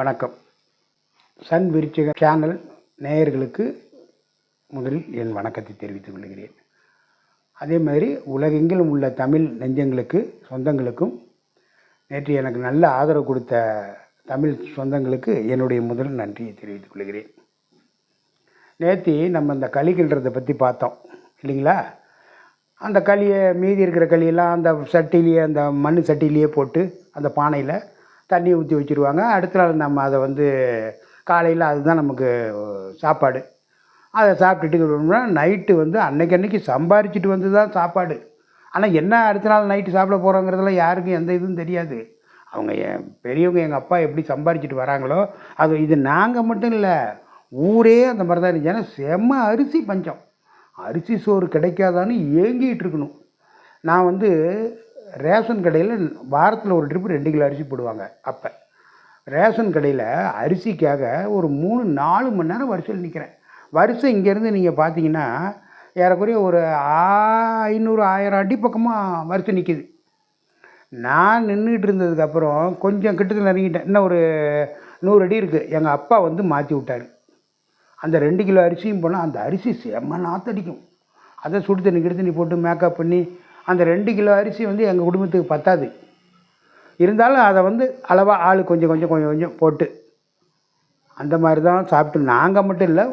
வணக்கம். சன் விருச்சிக சேனல் நேயர்களுக்கு முதலில் என் வணக்கத்தை தெரிவித்துக் கொள்கிறேன். அதே மாதிரி உலகெங்கிலும் உள்ள தமிழ் நெஞ்சங்களுக்கு சொந்தங்களுக்கும் நேற்று எனக்கு நல்ல ஆதரவு கொடுத்த தமிழ் சொந்தங்களுக்கு என்னுடைய முதல் நன்றியை தெரிவித்துக் கொள்கிறேன். நேற்று நம்ம இந்த களிகின்றதை பற்றி பார்த்தோம் இல்லைங்களா? அந்த களியை மீதி இருக்கிற களியெல்லாம் அந்த சட்டிலேயே அந்த மண் சட்டிலேயே போட்டு அந்த பானையில் தண்ணி ஊற்றி வச்சுருவாங்க. அடுத்த நாள் நம்ம அதை வந்து காலையில் அதுதான் நமக்கு சாப்பாடு. அதை சாப்பிட்டுட்டு நைட்டு வந்து அன்னைக்கு அன்னைக்கு சம்பாரிச்சிட்டு வந்து தான் சாப்பாடு. ஆனால் என்ன அடுத்த நாள் நைட்டு சாப்பிட போகிறோங்கிறதுல யாருக்கும் எந்த இதுவும் தெரியாது. அவங்க என் பெரியவங்க எங்கள் அப்பா எப்படி சம்பாரிச்சிட்டு வராங்களோ அது இது நாங்கள் மட்டும் இல்லை ஊரே அந்த மாதிரி தான் இருந்துச்சு. ஏன்னா செம்ம அரிசி பஞ்சம். அரிசி சோறு கிடைக்காதான்னு ஏங்கிட்டு இருக்கணும். நான் வந்து ரேஷன் கடையில் வாரத்தில் ஒரு ட்ரிப்பு ரெண்டு கிலோ அரிசி போடுவாங்க அப்போ. ரேஷன் கடையில் அரிசிக்காக ஒரு மூணு நாலு மணி நேரம் வரிசையில் நிற்கிறேன் வரிசை இங்கேருந்து நீங்கள் பார்த்தீங்கன்னா ஏறக்குறைய ஒரு ஆ- ஐநூறு ஆயிரம் அடி பக்கமாக வரிசை நிற்கிது நான் நின்றுட்டு இருந்ததுக்கப்புறம் கொஞ்சம் கிட்டத்தில் இறங்கிட்டேன். இன்னும் ஒரு நூறு அடி இருக்குது எங்கள் அப்பா வந்து மாற்றி விட்டார். அந்த ரெண்டு கிலோ அரிசியும் போனால் அந்த அரிசி செம்ம நாத்தடிக்கும். அதை சுடு தண்ணி கிடு தண்ணி போட்டு மேக்கப் பண்ணி அந்த ரெண்டு கிலோ அரிசி வந்து எங்கள் குடும்பத்துக்கு பத்தாது. இருந்தாலும் அதை வந்து அளவாக ஆள் கொஞ்சம் கொஞ்சம் கொஞ்சம் கொஞ்சம் போட்டு அந்த மாதிரி தான் சாப்பிட்டு நாங்கள் மட்டும் இல்லை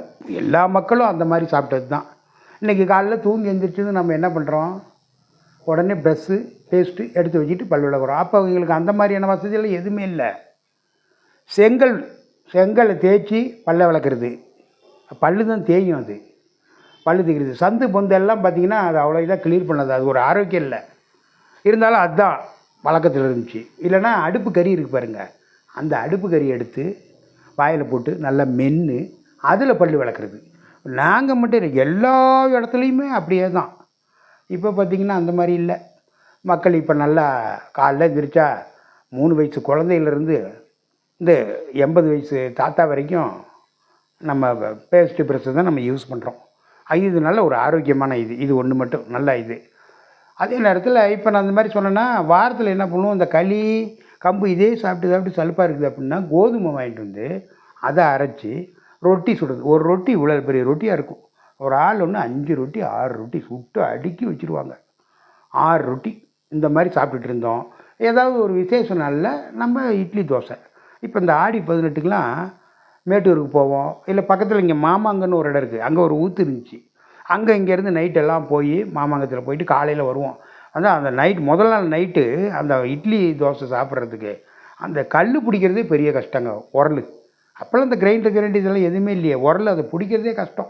எல்லா மக்களும் அந்த மாதிரி சாப்பிட்டது தான் இன்றைக்கி காலைல தூங்கி எழுந்திரிச்சது நம்ம என்ன பண்ணுறோம் உடனே ப்ரெஸ்ஸு பேஸ்ட்டு எடுத்து வச்சுட்டு பல் விளக்குறோம் அப்போ அவங்களுக்கு அந்த மாதிரியான வசதியெல்லாம் எதுவுமே இல்லை. செங்கல் செங்கலை தேய்ச்சி பல்ல விளக்குறது பல்லு தான் தேயும் அது. பல்லு சந்து பொந்தெல்லாம் பார்த்திங்கன்னா பார்த்தீங்கன்னா அது அவ்வளோ இதாக கிளியர் பண்ணது. அது ஒரு ஆரோக்கியம் இல்லை. இருந்தாலும் அதுதான் வழக்கத்தில் இருந்துச்சு. இல்லைன்னா அடுப்பு கறி இருக்கு பாருங்க. அந்த அடுப்பு கறி எடுத்து வாயில் போட்டு நல்லா மென்று அதில் பல்லு விளக்குறது. நாங்கள் மட்டும் இல்லை எல்லா இடத்துலையுமே அப்படியே தான். இப்போ பார்த்திங்கன்னா அந்த மாதிரி இல்லை. மக்கள் இப்போ நல்லா காலைல எந்திரிச்சா மூணு வயசு குழந்தையிலேருந்து இந்த எண்பது வயசு தாத்தா வரைக்கும் நம்ம பேஸ்ட்டு ப்ரெஷ்ஷை தான் நம்ம யூஸ் பண்ணுறோம் இது நல்ல ஒரு ஆரோக்கியமான இது. இது ஒன்று மட்டும். நல்ல இது. அதே நேரத்தில் இப்போ நான் அந்த மாதிரி சொன்னேன்னா வாரத்தில் என்ன பண்ணுவோம்? இந்த களி கம்பு இதே சாப்பிட்டு சாப்பிட்டு சலுப்பாக இருக்குது அப்படின்னா கோதுமை வாங்கிட்டு வந்து அதை அரைச்சி ரொட்டி சுடுறது. ஒரு ரொட்டி இவ்வளோ பெரிய ரொட்டியாக இருக்கும். ஒரு ஆள் ஒன்று அஞ்சு ரொட்டி ஆறு ரொட்டி சுட்டு அடுக்கி வச்சுருவாங்க. ஆறு ரொட்டி. இந்த மாதிரி சாப்பிட்டுட்டு இருந்தோம். ஏதாவது ஒரு விசேஷ நாளில் நம்ம இட்லி தோசை. இப்போ இந்த ஆடி பதினெட்டுக்கெலாம் மேட்டூருக்கு போவோம். இல்லை பக்கத்தில் இங்கே மாமாங்கன்னு ஒரு இடம் இருக்குது அங்கே ஒரு ஊற்று இருந்துச்சு. அங்கே இங்கேருந்து நைட்டெல்லாம் போய் மாமாங்கத்தில் போயிட்டு காலையில் வருவோம். அதான் அந்த நைட் முதல் நாள் நைட்டு அந்த இட்லி தோசை சாப்பிட்றதுக்கு அந்த கல் பிடிக்கிறதே பெரிய கஷ்டங்க உரல். அப்போல்லாம் இந்த கிரைண்டர் கிரைண்டர் இதெல்லாம் எதுவுமே இல்லையே. உரல் அதை பிடிக்கிறதே கஷ்டம்.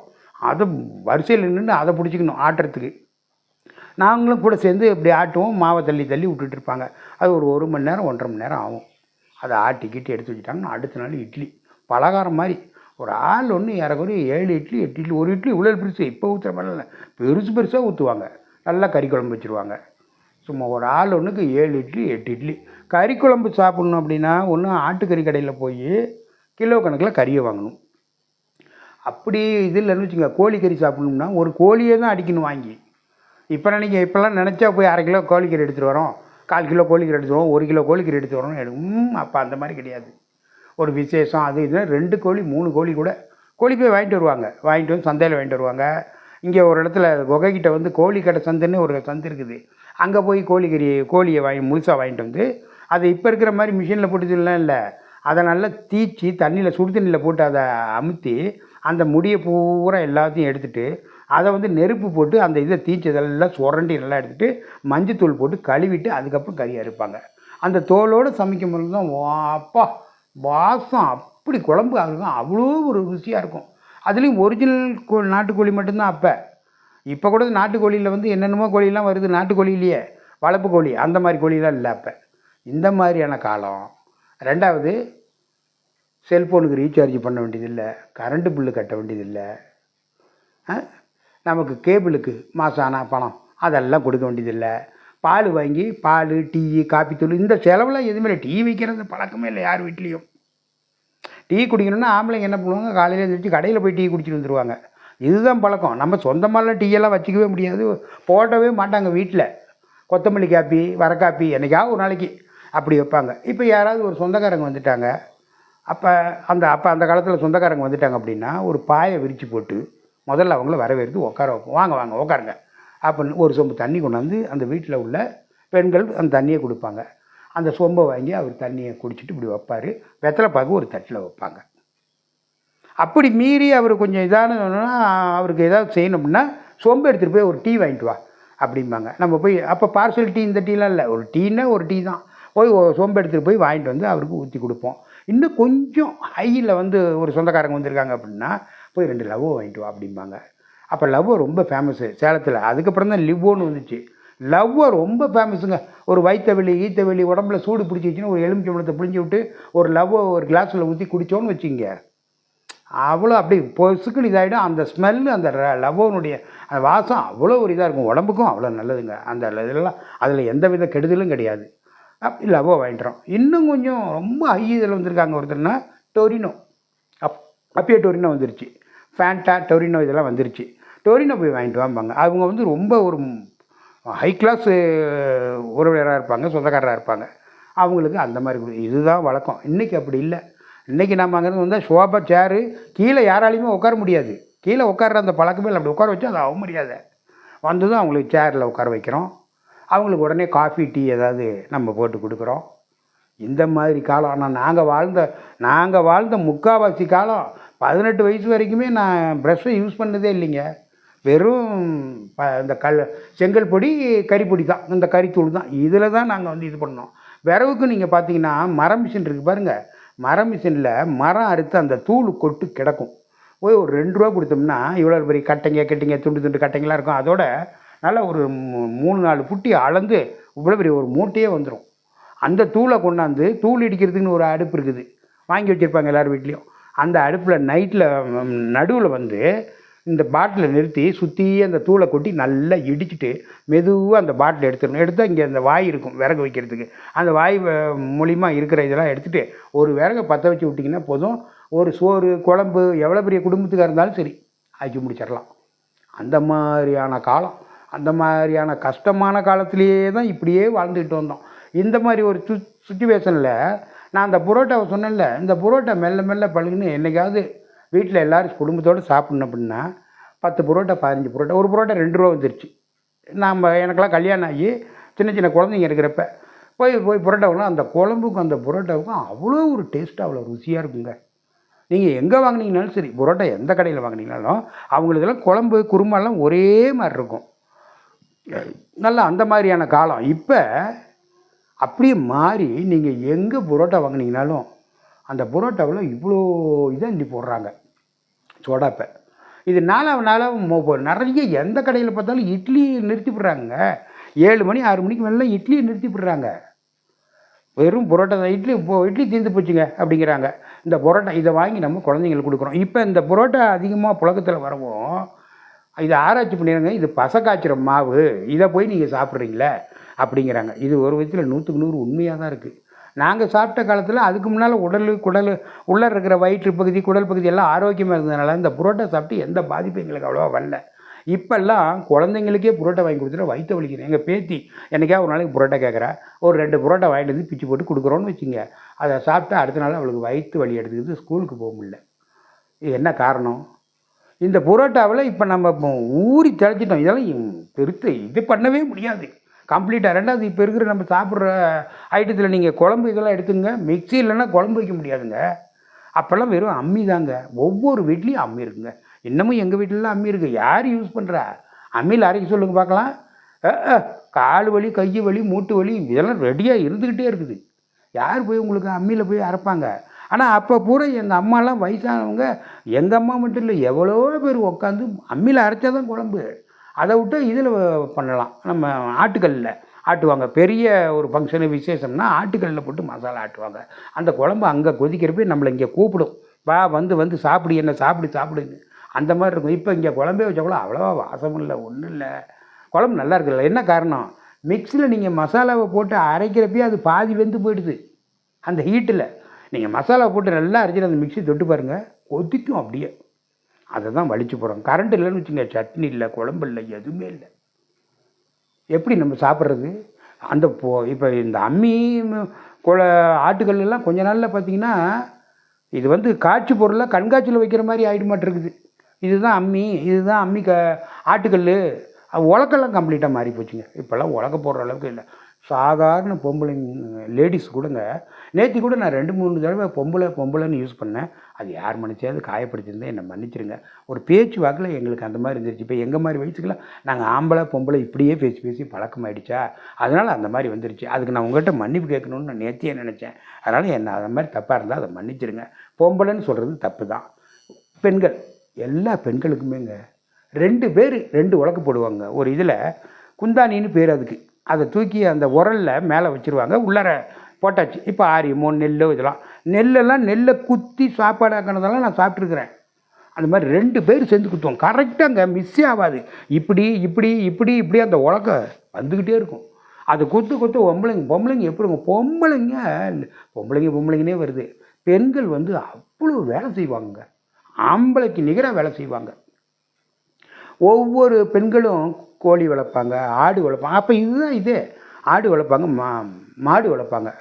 அதை வரிசையில் நின்று அதை பிடிச்சிக்கணும் ஆட்டுறதுக்கு. நாங்களும் கூட சேர்ந்து இப்படி ஆட்டுவோம். மாவை தள்ளி தள்ளி விட்டுட்டு இருப்பாங்க. அது ஒரு ஒரு மணி நேரம் ஒன்றரை மணி நேரம் ஆகும். அதை ஆட்டிக்கிட்டு எடுத்து வச்சுட்டாங்கன்னா அடுத்த நாள் இட்லி. பலகாரம் மாதிரி. ஒரு ஆள் ஒன்று ஏறக்குறைய ஏழு இட்லி எட்டு இட்லி ஒரு இட்லி இவ்வளோ பெருசு இப்போ ஊற்றுற மாதிரில பெருசு பெருசாக ஊற்றுவாங்க நல்லா கறி குழம்பு வச்சுருவாங்க. சும்மா ஒரு ஆள் ஒன்றுக்கு ஏழு இட்லி எட்டு இட்லி. கறி குழம்பு சாப்பிட்ணும் அப்படின்னா ஒன்று ஆட்டுக்கறி கடையில் போய் கிலோ கணக்கில் கறியை வாங்கணும். அப்படி இது இல்லைன்னு வச்சுங்க கோழிக்கறி சாப்பிட்ணும்னா ஒரு கோழியே தான் அடிக்கணும் வாங்கி. இப்போ நினைக்க இப்போல்லாம் நினச்சா போய் அரை கிலோ கோழிக்கறி எடுத்துகிட்டு வரோம். கால் கிலோ கோழிக்கறி எடுத்துட்டு வரோம் ஒரு கிலோ கோழிக்கறி எடுத்துகிட்டு வரோம் எடுக்கும். அப்போ அந்த மாதிரி கிடையாது. ஒரு விசேஷம் அது இது ரெண்டு கோழி மூணு கோழி கூட கோழி போய் வாங்கிட்டு வருவாங்க. வாங்கிட்டு வந்து சந்தையில் வாங்கிட்டு வருவாங்க. இங்கே ஒரு இடத்துல குகைக்கிட்ட வந்து கோழி கடை சந்தைன்னு ஒரு சந்தை இருக்குது. அங்கே போய் கோழிக்கறி கோழியை வாங்கி முழுசாக வாங்கிட்டு வந்து அதை இப்போ இருக்கிற மாதிரி மிஷினில் போட்டுலாம் இல்லை. அதை நல்லா தீச்சி தண்ணியில் சுடு தண்ணியில் போட்டு அதை அமுத்தி அந்த முடியை பூரா எல்லாத்தையும் எடுத்துகிட்டு அதை வந்து நெருப்பு போட்டு அந்த இதை தீச்சதெல்லாம் சுரண்டி நல்லா எடுத்துகிட்டு மஞ்சத்தூள் போட்டு கழுவிட்டு அதுக்கப்புறம் கறி அறுப்பாங்க. அந்த தோலோடு சமைக்கும் பொழுது தான் அப்பா! வாசம் அப்படி குழம்பு அதுதான் அவ்வளோ ஒரு ருசியாக இருக்கும். அதுலேயும் ஒரிஜினல் கோ நாட்டுக்கோழி மட்டும்தான் அப்போ. இப்போ கூட நாட்டுக்கோழியில் வந்து என்னென்னமோ கோழிலாம் வருது நாட்டுக்கோழியிலேயே. வளர்ப்பு கோழி அந்த மாதிரி கோழிலாம் இல்லை அப்போ. இந்த மாதிரியான காலம். ரெண்டாவது செல்ஃபோனுக்கு ரீசார்ஜ் பண்ண வேண்டியதில்லை கரண்ட்டு பில்லு கட்ட வேண்டியதில்லை. நமக்கு கேபிளுக்கு மாதம் ஆனால் பணம் அதெல்லாம் கொடுக்க வேண்டியதில்லை. பால் வாங்கி பால் டீ காப்பி தூள் இந்த செலவெல்லாம் எதுவுமே இல்லை. டீ வைக்கிறது பழக்கமே இல்லை யார் வீட்லேயும். டீ குடிக்கணும்னா ஆம்பளைங்க என்ன பண்ணுவாங்க? காலையில் எழுந்திரிச்சு கடையில் போய் டீ குடிச்சிட்டு வந்துடுவாங்க இதுதான் பழக்கம். நம்ம சொந்தமாலாம் டீயெல்லாம் வச்சுக்கவே முடியாது. போட்டவே மாட்டாங்க வீட்டில் கொத்தமல்லி காப்பி வர காப்பி என்னைக்காவது ஒரு நாளைக்கு அப்படி வைப்பாங்க. இப்போ யாராவது ஒரு சொந்தக்காரங்க வந்துட்டாங்க. அப்போ அந்த அப்போ அந்த காலத்தில் சொந்தக்காரங்க வந்துட்டாங்க அப்படின்னா ஒரு பாயை விரித்து போட்டு முதல்ல அவங்கள வரவேற்று உட்கார வைப்போம். வாங்க வாங்க உட்காருங்க. அப்படின்னு ஒரு சொம்பு தண்ணி கொண்டாந்து அந்த வீட்டில் உள்ள பெண்கள் அந்த தண்ணியை கொடுப்பாங்க. அந்த சொம்பை வாங்கி அவர் தண்ணியை குடிச்சிட்டு இப்படி வைப்பார். வெத்தலை பாக்கு ஒரு தட்டில் வைப்பாங்க. அப்படி மீறி அவர் கொஞ்சம் இதானதுன்னா அவருக்கு ஏதாவது செய்யணும்னா சொம்பு எடுத்துகிட்டு போய் ஒரு டீ வாங்கிட்டு வா அப்படிம்பாங்க. நம்ம போய் அப்போ பார்சல் டீ இந்த டீலாம் இல்லை. ஒரு டீன்னா ஒரு டீ தான். போய் ஒரு சொம்பு எடுத்துகிட்டு போய் வாங்கிட்டு வந்து அவருக்கு ஊற்றி கொடுப்போம். இன்னும் கொஞ்சம் ஹையில் வந்து ஒரு சொந்தக்காரங்க வந்திருக்காங்க அப்படின்னா போய் ரெண்டு லவ்வோ வாங்கிட்டு வா அப்படிம்பாங்க. அப்போ லவ்வோ ரொம்ப ஃபேமஸ்ஸு சேலத்தில். அதுக்கப்புறம் தான் லிவோன்னு வந்துச்சு. லவ்வை ரொம்ப ஃபேமஸுங்க ஒரு வயிற்றவெளி ஈத்தவெளி ஈத்த உடம்புல சூடு பிடிச்சிச்சின்னு ஒரு எலுமிச்சம்பழத்தை பிழிஞ்சு விட்டு ஒரு லவ்வை ஒரு கிளாஸில் ஊற்றி குடித்தோன்னு வச்சுங்க. அவ்வளோ அப்படி பொசுக்குன்னு இதாகிடும் அந்த ஸ்மெல்லு அந்த லவ்வோனுடைய அந்த வாசம் அவ்வளோ ஒரு இதாக இருக்கும். உடம்புக்கும் அவ்வளோ நல்லதுங்க. அந்த இதெல்லாம் அதில் எந்த வித கெடுதலும் கிடையாது. அப்படி லவ்வோ வாங்கிட்டுறோம் இன்னும் கொஞ்சம் ரொம்ப ஹை இதில் வந்திருக்காங்க ஒருத்தர்னா டொரினோ. அப் அப்பயே டொரினோ வந்துருச்சு. ஃபேண்டா டொரினோ இதெல்லாம் வந்துருச்சு. டொரினோ போய் வாங்கிட்டு வாம்பாங்க. அவங்க வந்து ரொம்ப ஒரு ஹை கிளாஸ் உறவினராக இருப்பாங்க சொந்தக்காரராக இருப்பாங்க. அவங்களுக்கு அந்த மாதிரி இதுதான் வழக்கம். இன்றைக்கி அப்படி இல்லை. இன்றைக்கி நம்ம அங்கேருந்து வந்தால் சோபா சேரு கீழே யாராலையுமே உட்கார முடியாது. கீழே உட்கார்ற அந்த பழக்கமே இல்லை. அப்படி உட்கார வச்சு அது அவமரியாதை. வந்ததும் அவங்களுக்கு சேரில் உட்கார வைக்கிறோம். அவங்களுக்கு உடனே காஃபி டீ ஏதாவது நம்ம போட்டு கொடுக்குறோம். இந்த மாதிரி காலம் ஆனால் நாங்கள் வாழ்ந்த நாங்கள் வாழ்ந்த முக்காவாசி காலம் பதினெட்டு வயசு வரைக்குமே நான் ப்ரெஷ்ஷை யூஸ் பண்ணதே இல்லைங்க. வெறும் ப இந்த கல் செங்கல் பொடி கறிப்பொடி தான். இந்த கறித்தூள் தான். இதில் தான் நாங்கள் வந்து இது பண்ணோம். விறகுக்கு நீங்கள் பார்த்தீங்கன்னா மர மிஷின் இருக்குது பாருங்கள் மர மிஷினில் மரம் அறுத்து அந்த தூள் கொட்டு கிடக்கும். போய் ஒரு ரெண்டு ரூபா கொடுத்தோம்னா இவ்வளோ பெரிய கட்டைங்க கெட்டிங்க துண்டு துண்டு கட்டைங்களாம் இருக்கும். அதோட நல்லா ஒரு மூ- மூணு நாலு புட்டி அளந்து இவ்வளோ பெரிய ஒரு மூட்டையே வந்துடும் அந்த தூளை கொண்டாந்து தூள் இடிக்கிறதுக்குன்னு ஒரு அடுப்பு இருக்குது. வாங்கி வச்சுருப்பாங்க எல்லார் வீட்லேயும். அந்த அடுப்பில் நைட்டில் நடுவில் வந்து இந்த பாட்டிலை நிறுத்தி சுற்றி அந்த தூளை கொட்டி நல்லா இடிச்சிட்டு மெதுவாக அந்த பாட்டில் எடுத்துடணும். எடுத்தால் இங்கே அந்த வாய் இருக்கும் விறகு வைக்கிறதுக்கு. அந்த வாய் மூலிமா இருக்கிற இதெல்லாம் எடுத்துகிட்டு ஒரு விறகை பற்ற வச்சு விட்டிங்கன்னா போதும். ஒரு சோறு குழம்பு எவ்வளோ பெரிய குடும்பத்துக்காக இருந்தாலும் சரி ஆக்கி முடிச்சிடலாம். அந்த மாதிரியான காலம் அந்த மாதிரியான கஷ்டமான காலத்திலேயே தான் இப்படியே வாழ்ந்துக்கிட்டு வந்தோம். இந்த மாதிரி ஒரு சு சுச்சுவேஷனில் நான் அந்த புரோட்டாவை சொன்னேன்ல இந்த புரோட்டா மெல்ல மெல்ல பழகுன்னு என்னைக்காவது வீட்டில் எல்லோரும் குடும்பத்தோடு சாப்பிட்ணும் அப்படின்னா பத்து புரோட்டா பதினஞ்சு புரோட்டா ஒரு புரோட்டா ரெண்டு ரூபா வந்துருச்சு. நாம் எனக்கெல்லாம் கல்யாணம் ஆகி சின்ன சின்ன குழந்தைங்க இருக்கிறப்ப போய் போய் புரோட்டாவெலாம் அந்த குழம்புக்கும் அந்த புரோட்டாவுக்கும் அவ்வளோ ஒரு டேஸ்ட்டாக அவ்வளோ ருசியாக இருக்குங்க. நீங்கள் எங்கே வாங்கினீங்கனாலும் சரி புரோட்டா எந்த கடையில் வாங்கினீங்கனாலும் அவங்களுக்கெல்லாம் குழம்பு குருமாலாம் ஒரே மாதிரி இருக்கும். நல்லா அந்த மாதிரியான காலம். இப்போ அப்படியே மாறி நீங்கள் எங்கே புரோட்டா வாங்கினீங்கனாலும் அந்த புரோட்டாவில் இவ்வளோ இதாக அள்ளி போடுறாங்க. சோடாப்பை. இது நாலாவது நாளாக நிறைய எந்த கடையில் பார்த்தாலும் இட்லி நிறுத்தி விடுறாங்க ஏழு மணி ஆறு மணிக்கு மேலே இட்லியை நிறுத்தி விடுறாங்க வெறும் புரோட்டா தான். இட்லி இப்போ இட்லி தீர்ந்து போச்சுங்க அப்படிங்கிறாங்க. இந்த புரோட்டா இதை வாங்கி நம்ம குழந்தைங்களுக்கு கொடுக்குறோம். இப்போ இந்த புரோட்டா அதிகமாக புழக்கத்தில் வரவும் இதை ஆராய்ச்சி பண்ணிடுங்க. இது பசை காய்ச்சிற மாவு. இதை போய் நீங்கள் சாப்பிட்றீங்களே அப்படிங்கிறாங்க. இது ஒரு விதத்தில் நூற்றுக்கு நூறு உண்மையாக தான் இருக்குது நாங்கள் சாப்பிட்ட காலத்தில் அதுக்கு முன்னால் உடல் குடல் உள்ளே இருக்கிற வயிற்று பகுதி குடல் பகுதி எல்லாம் ஆரோக்கியமாக இருந்ததுனால இந்த புரோட்டா சாப்பிட்டு எந்த பாதிப்பும் எங்களுக்கு அவ்வளோவா வரல. இப்போல்லாம் குழந்தைங்களுக்கே புரோட்டா வாங்கி கொடுத்துட்டு வயிற்று வலிக்கிறேன் எங்கள் பேத்தி என்னைக்கா ஒரு நாளைக்கு புரோட்டா கேட்குறா ஒரு ரெண்டு புரோட்டா வாங்கிட்டு வந்து பிச்சு போட்டு கொடுக்குறோன்னு வச்சுங்க. அதை சாப்பிட்டா அடுத்த நாள் அவளுக்கு வயிற்று வலி எடுத்துக்கிட்டு ஸ்கூலுக்கு போக முடியல. இது என்ன காரணம்? இந்த புரோட்டாவில் இப்போ நம்ம ஊறி தெளிச்சிட்டோம். இதெல்லாம் திருத்த இது பண்ணவே முடியாது. கம்ப்ளீட்டாக ரெண்டாவது இப்போ இருக்கிற நம்ம சாப்பிட்ற ஐட்டத்தில் நீங்கள் குழம்பு இதெல்லாம் எடுத்துங்க மிக்ஸி இல்லைன்னா குழம்பு வைக்க முடியாதுங்க. அப்போல்லாம் வெறும் அம்மி தாங்க. ஒவ்வொரு வீட்லேயும் அம்மி இருக்குங்க. இன்னமும் எங்கள் வீட்டிலலாம் அம்மி இருக்குது யார் யூஸ் பண்ணுறா அம்மியில் அரைக்க சொல்லுங்க பார்க்கலாம். கால் வலி கை வலி மூட்டு வலி இதெல்லாம் ரெடியாக இருந்துக்கிட்டே இருக்குது. யார் போய் உங்களுக்கு அம்மியில் போய் அரைப்பாங்க? ஆனால் அப்போ பூரா எங்கள் அம்மாலாம் வயசானவங்க எங்கள் அம்மா மட்டும் இல்லை எவ்வளோ பேர் உட்காந்து அம்மியில் அரைச்சா தான் குழம்பு. அதை விட்டு இதில் பண்ணலாம். நம்ம ஆட்டுக்கல்லில் ஆட்டுவாங்க. பெரிய ஒரு ஃபங்க்ஷனு விசேஷம்னா ஆட்டுக்கல்லில் போட்டு மசாலா ஆட்டுவாங்க. அந்த குழம்பு அங்கே கொதிக்கிறப்ப நம்மளை இங்கே கூப்பிடும். வா வந்து வந்து சாப்பிடு என்ன சாப்பிடு சாப்பிடுன்னு. அந்த மாதிரி இருக்கும். இப்போ இங்கே குழம்பே வச்சா கூட அவ்வளோவா வாசம் இல்லை ஒன்றும் இல்லை. குழம்பு நல்லா இருக்குல்ல. என்ன காரணம்? மிக்ஸியில் நீங்கள் மசாலாவை போட்டு அரைக்கிறப்பயே அது பாதி வெந்து போயிடுது. அந்த ஹீட்டில் நீங்கள் மசாலா போட்டு நல்லா அரைச்சிட்டு அந்த மிக்ஸி தொட்டு பாருங்கள் கொதிக்கும் அப்படியே. அதை தான் வலிச்சு போகிறோம் கரண்ட் இல்லைன்னு வச்சுங்க சட்னி இல்லை குழம்பு இல்லை எதுவுமே இல்லை. எப்படி நம்ம சாப்பிட்றது? அந்த போ இப்போ இந்த அம்மி ம- குழ ஆட்டுக்கல் எல்லாம் கொஞ்ச நாளில் பார்த்தீங்கன்னா இது வந்து காட்சி பொருளாக கண்காட்சியில் வைக்கிற மாதிரி ஆகிட மாட்டிருக்குது இதுதான் அம்மி இதுதான் அம்மி க ஆட்டுக்கல் உலக்கெல்லாம் கம்ப்ளீட்டாக மாறி போச்சுங்க இப்போல்லாம் உலக போடுற அளவுக்கு இல்லை. சாதாரண பொம்பளைங்க லேடிஸ் கூடங்க நேற்று கூட நான் ரெண்டு மூணு தடவை பொம்பளை பொம்பளைன்னு யூஸ் பண்ணேன். அது யார் மன்னிச்சாவது காயப்படுத்தியிருந்தேன் என்னை மன்னிச்சிருங்க. ஒரு பேச்சு வாக்கில் எங்களுக்கு அந்த மாதிரி இருந்துருச்சு. இப்போ எங்கள் மாதிரி வயசுக்கெல்லாம் நாங்கள் ஆம்பளை பொம்பளை இப்படியே பேசி பேசி பழக்கமாயிடுச்சா? அதனால் அந்த மாதிரி வந்துருச்சு. அதுக்கு நான் உங்கள்கிட்ட மன்னிப்பு கேட்கணும்னு நான் நேத்தியே நினச்சேன். அதனால் என்ன அந்த மாதிரி தப்பாக இருந்தால் அதை மன்னிச்சிருங்க. பொம்பளைன்னு சொல்கிறது தப்பு தான். பெண்கள் எல்லா பெண்களுக்குமேங்க ரெண்டு பேர் ரெண்டு உலக்கு போடுவாங்க. ஒரு இதில் குந்தானின்னு பேர் அதுக்கு. அதை தூக்கி அந்த உரலில் மேலே வச்சுருவாங்க. உள்ளார போட்டாச்சு. இப்போ ஆரியமோ நெல் இதெல்லாம். நெல்லெல்லாம் நெல்லை குத்தி சாப்பாடு ஆக்கினதெல்லாம் நான் சாப்பிட்ருக்குறேன் அந்த மாதிரி ரெண்டு பேர் சேர்ந்து குத்துவோம். கரெக்டாக அங்கே மிஸ்ஸே ஆகாது. இப்படி இப்படி இப்படி இப்படி அந்த உலக்கம் வந்துக்கிட்டே இருக்கும். அது குத்து குத்து பொம்பளைங்க பொம்பளைங்க எப்படிங்க? பொம்பளைங்க பொம்பளைங்க பொம்பளைங்கனே வருது. பெண்கள் வந்து அவ்வளோ வேலை செய்வாங்க. ஆம்பளைக்கு நிகராக வேலை செய்வாங்க. ஒவ்வொரு பெண்களும் கோழி வளர்ப்பாங்க ஆடு வளர்ப்பாங்க. அப்போ இதுதான் இது. ஆடு வளர்ப்பாங்க மா மாடு வளர்ப்பாங்க.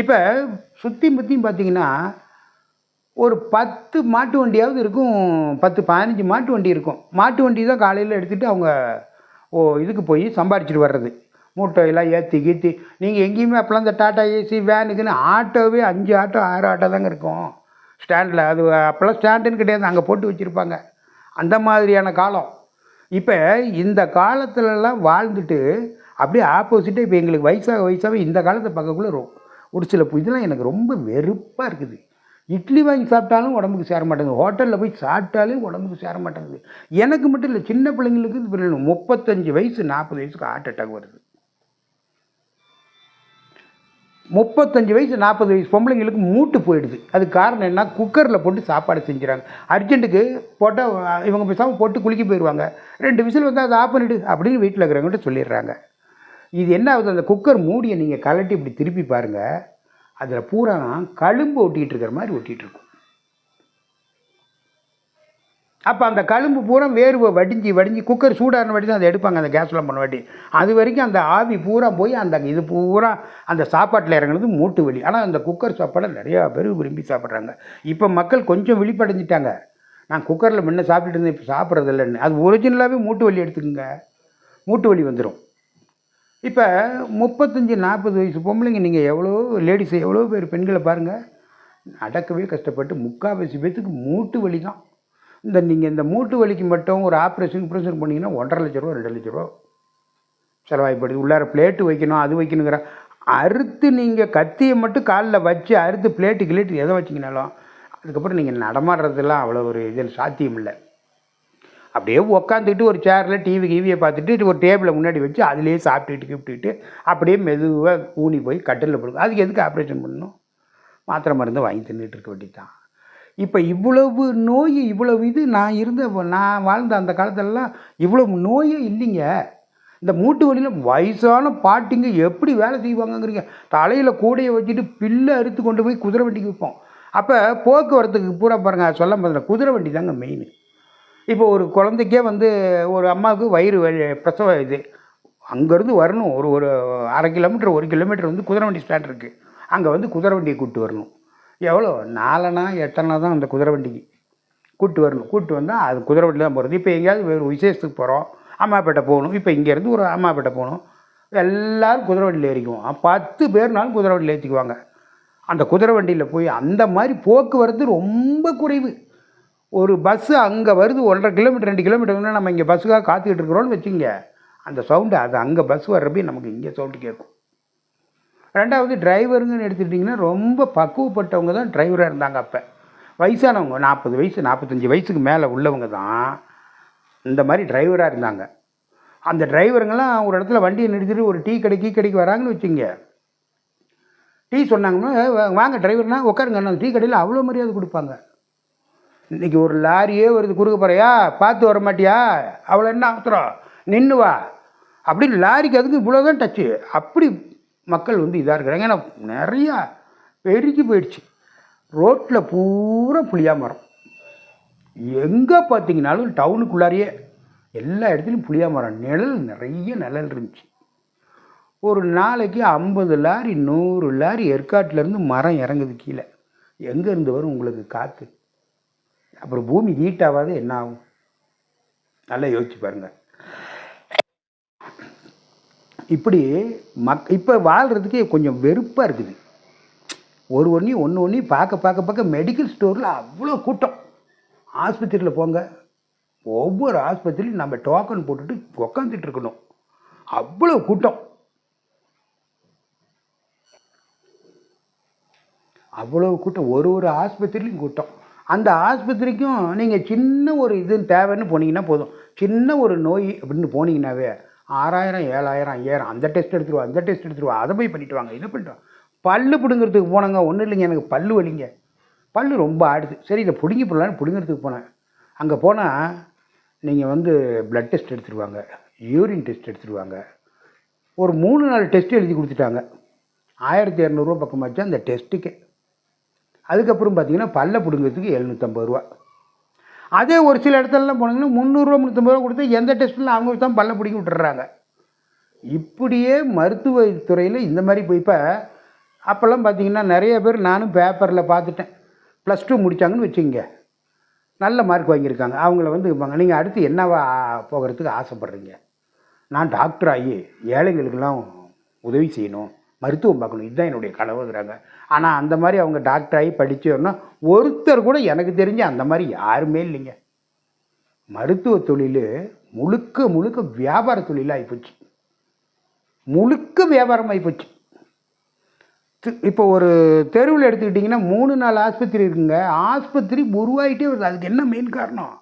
இப்போ சுற்றி முற்றியும் பார்த்தீங்கன்னா ஒரு பத்து மாட்டு வண்டியாவது இருக்கும் பத்து பதினஞ்சு மாட்டு வண்டி இருக்கும். மாட்டு வண்டி தான் காலையில் எடுத்துகிட்டு அவங்க ஓ இதுக்கு போய் சம்பாரிச்சிட்டு வர்றது. மூட்டையெல்லாம் ஏற்றி கீற்றி நீங்கள் எங்கேயுமே அப்போலாம் இந்த டாட்டா ஏசி வேனுக்குன்னு ஆட்டோவே அஞ்சு ஆட்டோ ஆறு ஆட்டோ தாங்க இருக்கும். ஸ்டாண்டில். அது அப்போல்லாம் ஸ்டாண்டுன்னு கிடையாது. அங்கே போட்டு வச்சுருப்பாங்க. அந்த மாதிரியான காலம். இப்போ இந்த காலத்துலலாம் வாழ்ந்துட்டு அப்படியே ஆப்போசிட்டாக இப்போ எங்களுக்கு வயசாக வயசாக இந்த காலத்தை பார்க்கக்குள்ளே ரொ ஒரு சில பு- இதெல்லாம் எனக்கு ரொம்ப வெறுப்பாக இருக்குது. இட்லி வாங்கி சாப்பிட்டாலும் உடம்புக்கு சேர மாட்டேங்குது. ஹோட்டலில் போய் சாப்பிட்டாலே உடம்புக்கு சேர மாட்டேங்குது. எனக்கு மட்டும் இல்லை சின்ன பிள்ளைங்களுக்கு இது முப்பத்தஞ்சு வயசு நாற்பது வயசுக்கு ஹார்ட் அட்டாக் வருது. முப்பத்தஞ்சு வயசு நாற்பது வயசு பொம்பளைங்களுக்கு மூட்டு போயிடுது. அது காரணம் என்ன? குக்கரில் போட்டு சாப்பாடு செஞ்சுறாங்க. அர்ஜென்ட்டுக்கு போட்டால் இவங்க பேசாமல் போட்டு குளிக்க போயிடுவாங்க. ரெண்டு விசில் வந்து அதை ஆஃப் பண்ணிடு அப்படின்னு வீட்டில் இருக்கிறவங்ககிட்ட சொல்லிடுறாங்க. இது என்ன ஆகுது? அந்த குக்கர் மூடியை நீங்கள் கலட்டி இப்படி திருப்பி பாருங்கள் அதில் பூரா கழும்பு ஒட்டிகிட்டு இருக்கிற மாதிரி ஒட்டிகிட்டு இருக்கும். அப்போ அந்த கழும்பு பூரா வேர்வை வடிஞ்சு வடிஞ்சு குக்கர் சூடான வாட்டி தான் அதை எடுப்பாங்க அந்த கேஸ்லாம் பண்ண வாட்டி. அது வரைக்கும் அந்த ஆவி பூரா போய் அந்த இது பூரா அந்த சாப்பாட்டில் இறங்குனது மூட்டு வலி. ஆனால் அந்த குக்கர் சாப்பாடை நிறையா பேர் விரும்பி சாப்பிட்றாங்க. இப்போ மக்கள் கொஞ்சம் விழிப்படைஞ்சிட்டாங்க. நான் குக்கரில் முன்ன சாப்பிட்டுட்டு இருந்தேன் இப்போ சாப்பிட்றது இல்லைன்னு. அது ஒரிஜினலாகவே மூட்டு வலி எடுத்துக்கோங்க. மூட்டு வலி வந்துடும் இப்போ முப்பத்தஞ்சு நாற்பது வயசு பொம்பளைங்க நீங்கள் எவ்வளோ லேடிஸ் எவ்வளோ பேர் பெண்களை பாருங்கள் நடக்கவே கஷ்டப்பட்டு முக்கால்வாசி பேத்துக்கு மூட்டு வலி தான் இந்த நீங்கள் இந்த மூட்டு வலிக்கு மட்டும் ஒரு ஆப்ரேஷன் ஆப்ரேஷன் பண்ணிங்கன்னா ஒன்றரை லட்ச ரூபா ரெண்டு லட்ச ரூபா செலவாய்ப்படுது உள்ளார பிளேட்டு வைக்கணும் அது வைக்கணுங்கிற அறுத்து நீங்கள் கத்தியை மட்டும் காலில் வச்சு அறுத்து பிளேட்டு கிளேட்டு எதை வச்சிங்கனாலும் அதுக்கப்புறம் நீங்கள் நடமாடுறதுலாம் அவ்வளோ ஒரு இதில் சாத்தியம் இல்லை. அப்படியே உக்காந்துக்கிட்டு ஒரு சேரில் டிவி கிவியை பார்த்துட்டு ஒரு டேபிளை முன்னாடி வச்சு அதுலேயே சாப்பிட்டுட்டு கிப்பிட்டுட்டு அப்படியே மெதுவாக ஊனி போய் கட்டிலில் படுக்கும் அதுக்கு எதுக்கு ஆப்ரேஷன் பண்ணணும்? மாத்திரை மருந்து வாங்கி தின்னுட்டு இருக்க வேண்டியதுதான். இப்போ இவ்வளவு நோய் இவ்வளவு இது நான் இருந்த நான் வாழ்ந்த அந்த காலத்திலலாம் இவ்வளவு நோயே இல்லைங்க. இந்த மூட்டு வலியில் வயசான பாட்டிங்க எப்படி வேலை செய்வாங்கங்கிறீங்க. தலையில் கூடையை வச்சுட்டு பில்லை அறுத்து கொண்டு போய் குதிரை வண்டிக்கு வைப்போம் அப்போ போக்குவரத்துக்கு பூரா பாருங்கள் சொல்ல மாதிரி குதிரை வண்டி தாங்க மெயின் இப்போ ஒரு குழந்தைக்கே வந்து ஒரு அம்மாவுக்கு வயிறு வழி பிரசவ இது. அங்கேருந்து வரணும். ஒரு ஒரு அரை கிலோமீட்டர் ஒரு கிலோமீட்டர் வந்து குதிரை வண்டி ஸ்டாண்ட் இருக்குது அங்கே வந்து குதிரை வண்டியை கூப்பிட்டு வரணும். எவ்வளோ? நாலனா எட்டனா தான் அந்த குதிரை வண்டிக்கு. கூப்பிட்டு வரணும். கூப்பிட்டு வந்தால் அது குதிரை வண்டி தான் போகிறது இப்போ எங்கேயாவது வேறு விசேஷத்துக்கு போகிறோம் அம்மாப்பேட்டை போகணும். இப்போ இங்கேருந்து ஒரு அம்மாப்பேட்டை போகணும். எல்லோரும் குதிரை வண்டியில் ஏறிக்குவோம். பத்து பேர்னாலும் குதிரை வண்டியில் ஏற்றிக்குவாங்க அந்த குதிரை வண்டியில் போய் அந்த மாதிரி போக்குவரத்து ரொம்ப குறைவு. ஒரு பஸ்ஸு அங்கே வருது ஒன்றரை கிலோமீட்டர் ரெண்டு கிலோமீட்டர் நம்ம இங்கே பஸ்ஸுக்காக காத்துக்கிட்டு இருக்கிறோன்னு வச்சுங்க அந்த சவுண்டு அது அங்கே பஸ் வர்றப்பையும் நமக்கு இங்கே சவுண்டு கேட்கும். ரெண்டாவது டிரைவருங்கன்னு எடுத்துக்கிட்டிங்கன்னா ரொம்ப பக்குவப்பட்டவங்க தான் டிரைவராக இருந்தாங்க அப்போ. வயசானவங்க நாற்பது வயசு நாற்பத்தஞ்சு வயசுக்கு மேலே உள்ளவங்க தான் இந்த மாதிரி டிரைவராக இருந்தாங்க. அந்த டிரைவருங்கெல்லாம் ஒரு இடத்துல வண்டியை நிறுத்திட்டு ஒரு டீ கடை கீ கடைக்கு வராங்கன்னு வச்சுங்க டீ சொன்னாங்கன்னா வாங்க டிரைவர்னா உட்காருங்க அந்த டீ கடையில் அவ்வளோ மரியாதை கொடுப்பாங்க. இன்னைக்கு ஒரு லாரியே வருது குறுக்க போகிறையா பார்த்து வர மாட்டியா? அவ்வளோ என்ன அவசரம் நின்றுவா அப்படின்னு லாரிக்கு அதுக்கு இவ்வளோ தான் டச்சு அப்படி மக்கள் வந்து இதாக இருக்கிறாங்க. ஏன்னா நிறையா பெருகி போயிடுச்சு. ரோட்டில் பூரா புளியா மரம். எங்கே பார்த்தீங்கனாலும் டவுனுக்குள்ளாரையே எல்லா இடத்துலையும் புளியா மரம். நிழல் நிறைய நிழல் இருந்துச்சு. ஒரு நாளைக்கு ஐம்பது லாரி நூறு லாரி ஏற்காட்டிலேருந்து மரம் இறங்குது கீழே. எங்கே இருந்து வரும் உங்களுக்கு காற்று அப்புறம் பூமி ஹீட் ஆகாது என்ன ஆகும்? நல்லா யோசிச்சு பாருங்கள் இப்படி மக் இப்போ வாழ்கிறதுக்கே கொஞ்சம் வெறுப்பாக இருக்குது. ஒரு ஒன்றையும் ஒன்று ஒன்றையும் பார்க்க பார்க்க பார்க்க மெடிக்கல் ஸ்டோரில் அவ்வளோ கூட்டம். ஆஸ்பத்திரியில் போங்க. ஒவ்வொரு ஆஸ்பத்திரியும் நம்ம டோக்கன் போட்டுட்டு உக்காந்துட்டு இருக்கணும். அவ்வளோ கூட்டம். அவ்வளோ கூட்டம். ஒரு ஒரு ஆஸ்பத்திரிலையும் கூட்டம். அந்த ஆஸ்பத்திரிக்கும் நீங்கள் சின்ன ஒரு இது தேவைன்னு போனீங்கன்னா போதும். சின்ன ஒரு நோய் அப்படின்னு போனீங்கன்னாவே ஆறாயிரம் ஏழாயிரம் ஐயாயிரம். அந்த டெஸ்ட் எடுத்துருவா அந்த டெஸ்ட் எடுத்துருவா. அதை போய் பண்ணிட்டு வாங்க இதை பண்ணிட்டு வாங்க பல்லு பிடுங்கிறதுக்கு போனங்க. ஒன்றும் இல்லைங்க. எனக்கு பல்லு வலிங்க. பல்லு ரொம்ப ஆடுது. சரி இதை பிடுங்கி போடலான்னு பிடுங்கிறதுக்கு போனேன். அங்கே போனால் நீங்கள் வந்து ப்ளட் டெஸ்ட் எடுத்துருவாங்க. யூரின் டெஸ்ட் எடுத்துருவாங்க. ஒரு மூணு நாலு டெஸ்ட் எழுதி கொடுத்துட்டாங்க. ஆயிரத்தி இரநூறுவா பக்கமாச்சு அந்த டெஸ்ட்டுக்கு அதுக்கப்புறம் பார்த்தீங்கன்னா பல்ல பிடுங்கிறதுக்கு எழுநூற்றம்பது ரூபா. அதே ஒரு சில இடத்துலலாம் போனீங்கன்னா முந்நூறுரூவா முந்நூற்றம்பது ரூபா கொடுத்து எந்த டெஸ்ட்லாம் அவங்க தான் பல்ல பிடிக்க விட்டுறாங்க இப்படியே மருத்துவத்துறையில் இந்த மாதிரி போய் இப்போ அப்போல்லாம் பார்த்தீங்கன்னா நிறைய பேர் நானும் பேப்பரில் பார்த்துட்டேன் ப்ளஸ் டூ முடித்தாங்கன்னு வச்சுங்க நல்ல மார்க் வாங்கியிருக்காங்க. அவங்கள வந்து நீங்கள் அடுத்து என்னவா போகிறதுக்கு ஆசைப்பட்றீங்க? நான் டாக்டர் ஆகி ஏழைங்களுக்கெல்லாம் உதவி செய்யணும். மருத்துவம் பார்க்கணும். இதுதான் என்னுடைய கனவுங்கிறாங்க ஆனால் அந்த மாதிரி அவங்க டாக்டர் ஆகி படிச்சோன்னா ஒருத்தர் கூட எனக்கு தெரிஞ்சு அந்த மாதிரி யாருமே இல்லைங்க. மருத்துவ தொழில் முழுக்க முழுக்க வியாபார தொழிலாக ஆகிப்போச்சு முழுக்க வியாபாரம் ஆகிப்போச்சு இப்போ ஒரு தெருவில் எடுத்துக்கிட்டிங்கன்னா மூணு நாலு ஆஸ்பத்திரி இருக்குங்க. ஆஸ்பத்திரி உருவாயிட்டே வருது. அதுக்கு என்ன மெயின் காரணம்?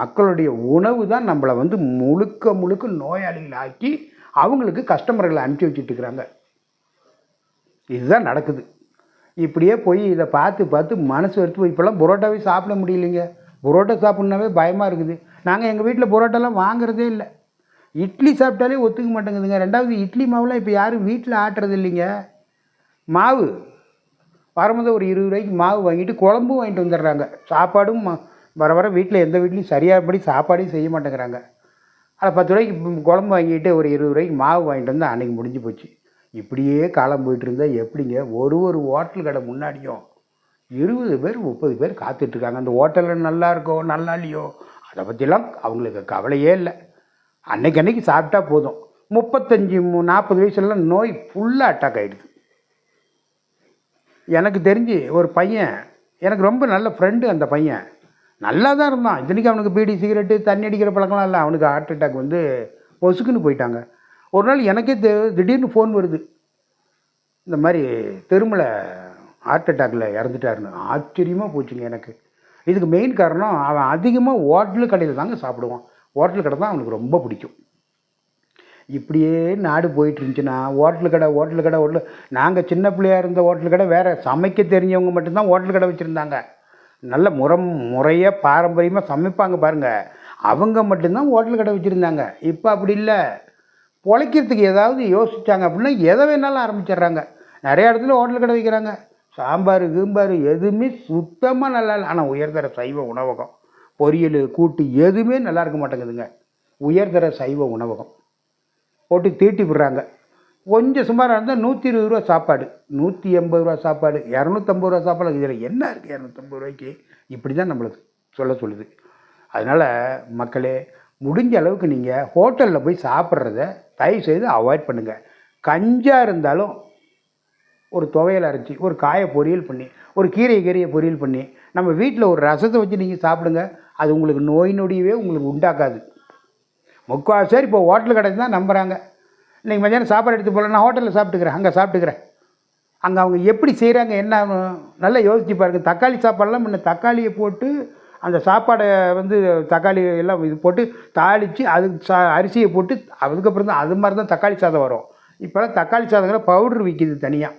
மக்களுடைய உணவு தான் நம்மளை வந்து முழுக்க முழுக்க நோயாளிகள் ஆக்கி அவங்களுக்கு கஸ்டமர்களை அனுப்பிச்சி வச்சுட்டு இருக்கிறாங்க. இதுதான் நடக்குது. இப்படியே போய் இதை பார்த்து பார்த்து மனசு வெறுத்து போய் இப்போல்லாம் புரோட்டாவே சாப்பிட முடியலைங்க. புரோட்டா சாப்பிட்னாவே பயமாக இருக்குது. நாங்கள் எங்கள் வீட்டில் புரோட்டாலாம் வாங்குறதே இல்லை. இட்லி சாப்பிட்டாலே ஒத்துக்க மாட்டேங்குதுங்க. ரெண்டாவது இட்லி மாவுலாம் இப்போ யாரும் வீட்டில் ஆட்டுறது இல்லைங்க. மாவு வரும்போது ஒரு இருபது ரூபாய்க்கு மாவு வாங்கிட்டு குழம்பும் வாங்கிட்டு வந்துடுறாங்க. சாப்பாடும் ம- வர வர வீட்டில் எந்த வீட்லேயும் சரியாகபடி சாப்பாடையும் செய்ய மாட்டேங்கிறாங்க. அதை பத்து ரூபாய்க்கு குழம்பு வாங்கிட்டு ஒரு இருபது ரூபாய்க்கு மாவு வாங்கிட்டு வந்து அன்றைக்கி முடிஞ்சு போச்சு. இப்படியே காலம் போயிட்டு இருந்தால் எப்படிங்க? ஒரு ஒரு ஹோட்டல் கடை முன்னாடியும் இருபது பேர் முப்பது பேர் காத்துட்ருக்காங்க. அந்த ஹோட்டலில் நல்லா இருக்கோ நல்லா இல்லையோ அதை பற்றிலாம் அவங்களுக்கு கவலையே இல்லை. அன்னைக்கு அன்னைக்கு சாப்பிட்டா போதும். முப்பத்தஞ்சு மு- நாற்பது வயசுலாம் நோய் ஃபுல்லாக அட்டாக் ஆகிடுது எனக்கு தெரிஞ்சு ஒரு பையன் எனக்கு ரொம்ப நல்ல ஃப்ரெண்டு அந்த பையன். நல்லா தான் இருந்தான். இத்தனைக்கு அவனுக்கு பீடி சிகரெட்டு தண்ணி அடிக்கிற பழக்கம்லாம் இல்லை. அவனுக்கு ஹார்ட் அட்டாக் வந்து பொசுக்குன்னு போயிட்டாங்க. ஒரு நாள் எனக்கே தெ- திடீர்னு ஃபோன் வருது. இந்த மாதிரி தெருமலை ஹார்ட் அட்டாக்கில் இறந்துட்டாருன்னு. ஆச்சரியமாக போச்சுங்க எனக்கு. இதுக்கு மெயின் காரணம் அவன் அதிகமாக ஹோட்டலு கடையில் தாங்க சாப்பிடுவான். ஹோட்டல் கடை தான் அவனுக்கு ரொம்ப பிடிக்கும். இப்படியே நாடு போயிட்டு இருந்துச்சுன்னா ஹோட்டல் கடை ஹோட்டல் கடை ஹோட்டல் நாங்கள் சின்ன பிள்ளையாக இருந்த ஹோட்டல் கடை வேறு சமைக்க தெரிஞ்சவங்க மட்டும்தான் ஹோட்டல் கடை வச்சுருந்தாங்க. நல்ல முறம் முறையாக பாரம்பரியமாக சமைப்பாங்க பாருங்கள் அவங்க மட்டும்தான் ஹோட்டல் கடை வச்சுருந்தாங்க. இப்போ அப்படி இல்லை. பொழைக்கிறதுக்கு ஏதாவது யோசிச்சாங்க அப்படின்னா எதை வேணாலும் ஆரம்பிச்சிடுறாங்க. நிறைய இடத்துல ஹோட்டல் கடை வைக்கிறாங்க. சாம்பார் கீம்பார் எதுவுமே சுத்தமாக நல்லா இல்லை. ஆனால் உயர்தர சைவ உணவகம் பொரியல் கூட்டு எதுவுமே நல்லா இருக்க மாட்டேங்குதுங்க. உயர்தர சைவ உணவகம். போட்டு தீட்டி விடுறாங்க. கொஞ்சம் சுமாராக இருந்தால் நூற்றி இருபது ரூபா சாப்பாடு நூற்றி எண்பது ரூபா சாப்பாடு இரநூத்தம்பது ரூபா சாப்பாடு. இதில் என்ன இருக்குது இரநூத்தம்பது ரூபாய்க்கு? இப்படி தான் நம்மளுக்கு சொல்ல சொல்லுது. அதனால் மக்களே முடிஞ்ச அளவுக்கு நீங்கள் ஹோட்டலில் போய் சாப்பிட்றத தயவு செய்து அவாய்ட் பண்ணுங்கள் கஞ்சா இருந்தாலும் ஒரு துவையல் அரைச்சி ஒரு காயை பொரியல் பண்ணி ஒரு கீரை கீரையை பொரியல் பண்ணி நம்ம வீட்டில் ஒரு ரசத்தை வச்சு நீங்கள் சாப்பிடுங்க. அது உங்களுக்கு நோய் நொடியவே உங்களுக்கு உண்டாக்காது. முக்கால் பேர் இப்போ ஹோட்டல் கடைக்கு தான் நம்புகிறாங்க இன்றைக்கி மத்தியானம் சாப்பாடு எடுத்து போகல நான் ஹோட்டலில் சாப்பிட்டுக்கிறேன் அங்கே சாப்பிட்டுக்கிறேன். அங்கே அவங்க எப்படி செய்கிறாங்க என்ன நல்லா யோசிச்சு பாருங்கள் தக்காளி சாப்பாடெல்லாம் முன்ன தக்காளியை போட்டு அந்த சாப்பாடை வந்து தக்காளி எல்லாம் இது போட்டு தாளித்து அது சா அரிசியை போட்டு அதுக்கப்புறம் தான் அது மாதிரி தான் தக்காளி சாதம் வரும். இப்போலாம் தக்காளி சாதங்களை பவுடர் விற்கிது தனியாக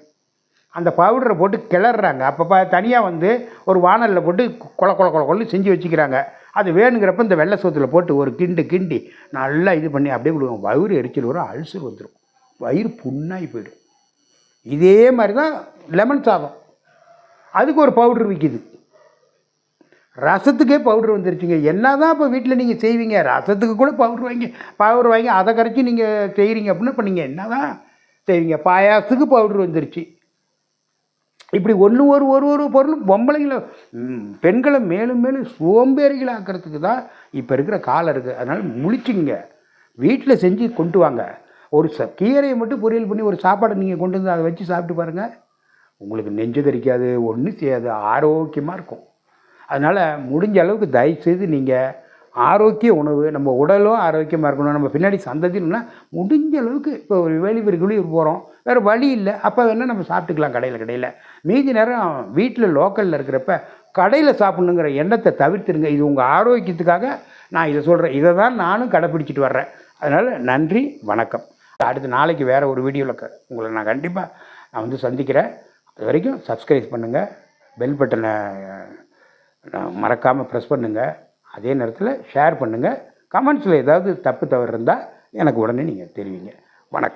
அந்த பவுடரை போட்டு கிளறாங்க அப்போ தனியாக வந்து ஒரு வானலில் போட்டு கொல கொல கொல கொல செஞ்சு வச்சுக்கிறாங்க. அது வேணுங்கிறப்ப இந்த வெள்ளை சோத்தில் போட்டு ஒரு கிண்டு கிண்டி நல்லா இது பண்ணி அப்படியே விடுவோம். வயிறு எரிச்சல் வரும் அல்சர் வந்துடும் வயிறு புண்ணாகி போயிடும். இதே மாதிரி தான் லெமன் சாதம். அதுக்கு ஒரு பவுடர் விற்கிது ரசத்துக்கே பவுடர் வந்துருச்சுங்க. என்ன தான் இப்போ வீட்டில் நீங்கள் செய்வீங்க? ரசத்துக்கு கூட பவுடர் வாங்கி பவுடர் வாங்கி அதை கரைச்சி நீங்கள் செய்கிறீங்க அப்படின்னா இப்போ நீங்கள் என்ன தான் செய்வீங்க? பாயாசத்துக்கு பவுட்ரு வந்துருச்சு. இப்படி ஒன்று ஒரு ஒரு ஒரு பொருளும் பொம்பளைங்களை பெண்களை மேலும் மேலும் சோம்பேறிகளாக்கிறதுக்கு தான் இப்போ இருக்கிற காலம் இருக்குது அதனால் முழிச்சுங்க வீட்டில் செஞ்சு கொண்டு வாங்க. ஒரு ச கீரையை மட்டும் பொரியல் பண்ணி ஒரு சாப்பாடை நீங்கள் கொண்டு வந்து அதை வச்சு சாப்பிட்டு பாருங்கள் உங்களுக்கு நெஞ்சு கறிக்காது ஒன்றும் செய்யாது ஆரோக்கியமாக இருக்கும். அதனால் முடிஞ்ச அளவுக்கு தயவுசெய்து நீங்கள் ஆரோக்கிய உணவு நம்ம உடலும் ஆரோக்கியமாக இருக்கணும். நம்ம பின்னாடி சந்ததினா முடிஞ்ச அளவுக்கு இப்போ ஒரு வெளியூர் வெளியூர் போகிறோம் வேறு வழி இல்லை. அப்போ வேணால் நம்ம சாப்பிட்டுக்கலாம் கடையில் கடையில். மீதி நேரம் வீட்டில் லோக்கலில் இருக்கிறப்ப கடையில் சாப்பிட்ணுங்கிற எண்ணத்தை தவிர்த்துருங்க. இது உங்கள் ஆரோக்கியத்துக்காக நான் இதை சொல்கிறேன் இதை தான் நானும் கடைப்பிடிச்சிட்டு வர்றேன். அதனால் நன்றி வணக்கம். அடுத்து நாளைக்கு வேறு ஒரு வீடியோவில் உங்களை நான் கண்டிப்பாக நான் வந்து சந்திக்கிறேன். அது வரைக்கும் சப்ஸ்கிரைப் பண்ணுங்கள் பெல் பட்டனை மறக்காமல் ப்ரெஸ் பண்ணுங்கள் அதே நேரத்தில் ஷேர் பண்ணுங்கள் கமெண்ட்ஸில் ஏதாவது தப்பு தவறு இருந்தால் எனக்கு உடனே நீங்கள் தெரிவிங்க. வணக்கம்.